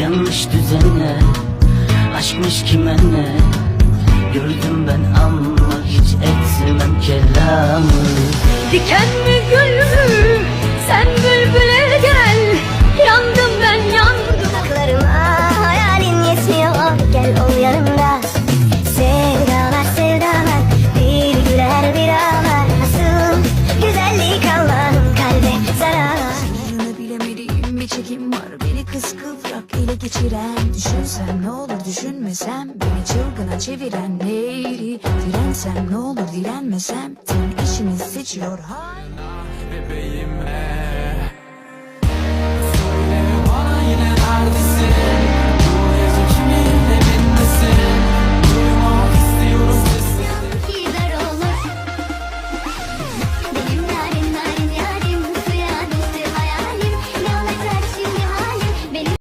yanlış düzene Aşkmış kime ne Gördüm ben ama hiç etmem kelamı. Diken mi bir çekim var. Beni kıskıvrak ele geçiren. Düşünsem ne olur düşünmesem. Beni çılgına çeviren neydi? Dirensem ne olur direnmesem. Ten işini seçiyor hay Bebeğime